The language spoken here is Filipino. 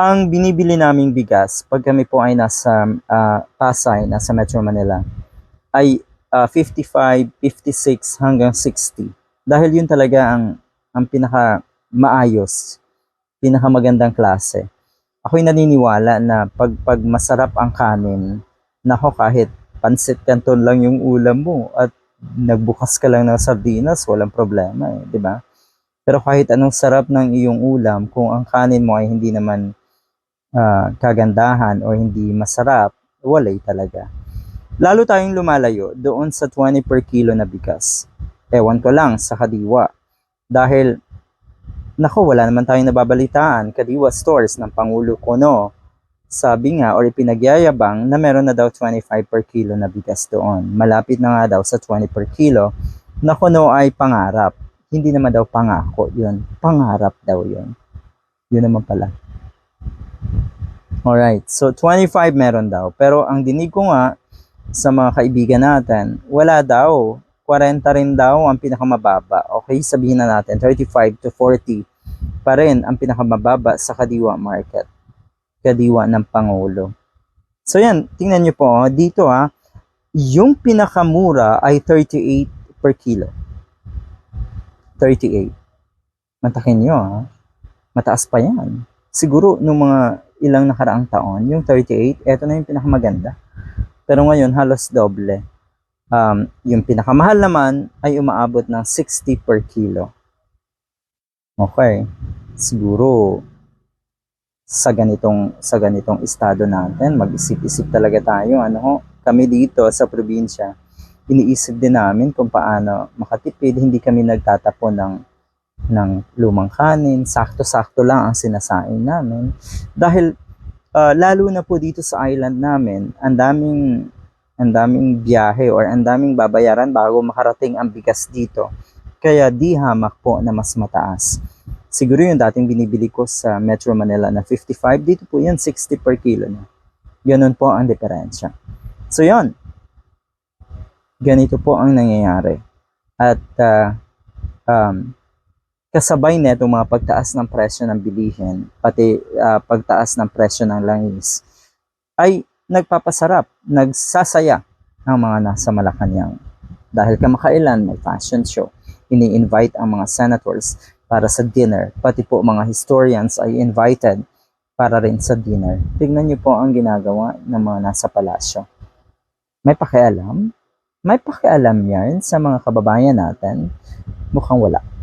Ang binibili naming bigas pag kami po ay nasa ah, Pasay, nasa Metro Manila, ay ah, 55, 56 hanggang 60. Dahil yun talaga ang, ang pinaka maayos, pinaka magandang klase. Ako'y naniniwala na pag, pag masarap ang kanin, nako kahit pansit canton lang yung ulam mo at nagbukas ka lang ng sardinas, walang problema eh, di ba? Pero kahit anong sarap ng iyong ulam, kung ang kanin mo ay hindi naman ah, kagandahan o hindi masarap, walay talaga. Lalo tayong lumalayo doon sa 20 per kilo na bigas. Ewan ko lang sa kadiwa. Dahil, nako, wala naman tayong nababalitaan. Kadiwa stores ng Pangulo Kono. Sabi nga, or ipinagyayabang na meron na daw 25 per kilo na bigas doon. Malapit na nga daw sa 20 per kilo na kuno ay pangarap. Hindi naman daw pangako yun. Pangarap daw yun. Yun naman pala. Alright, so 25 meron daw. Pero ang dinig ko nga sa mga kaibigan natin, wala daw. 40 rin daw ang pinakamababa. Okay, sabihin na natin, 35 to 40 pa rin ang pinakamababa sa Kadiwa Market. Kadiwa ng Pangulo. So yan, tingnan nyo po, oh, dito ha, yung pinakamura ay 38 per kilo. 38. Matakin nyo ha. Mataas pa yan. Siguro nung mga ilang nakaraang taon, yung 38, eto na yung pinakamaganda. Pero ngayon, halos doble. Um, yung pinakamahal naman ay umaabot ng 60 per kilo. Okay. Siguro sa ganitong sa ganitong estado natin, mag-isip-isip talaga tayo ano ho. Kami dito sa probinsya, iniisip din namin kung paano makatipid, hindi kami nagtatapon ng ng lumang kanin, sakto-sakto lang ang sinasain namin. Dahil uh, lalo na po dito sa island namin, ang daming ang daming biyahe or ang daming babayaran bago makarating ang bigas dito. Kaya di hamak po na mas mataas. Siguro yung dating binibili ko sa Metro Manila na 55, dito po yan 60 per kilo na. Ganun po ang diferensya. So yon ganito po ang nangyayari. At uh, um, kasabay nito mga pagtaas ng presyo ng bilihin, pati uh, pagtaas ng presyo ng langis, ay nagpapasarap, nagsasaya ang mga nasa Malacanang. Dahil kamakailan may fashion show, ini-invite ang mga senators para sa dinner, pati po mga historians ay invited para rin sa dinner. Tignan niyo po ang ginagawa ng mga nasa palasyo. May pakialam? May pakialam yan sa mga kababayan natin? Mukhang wala.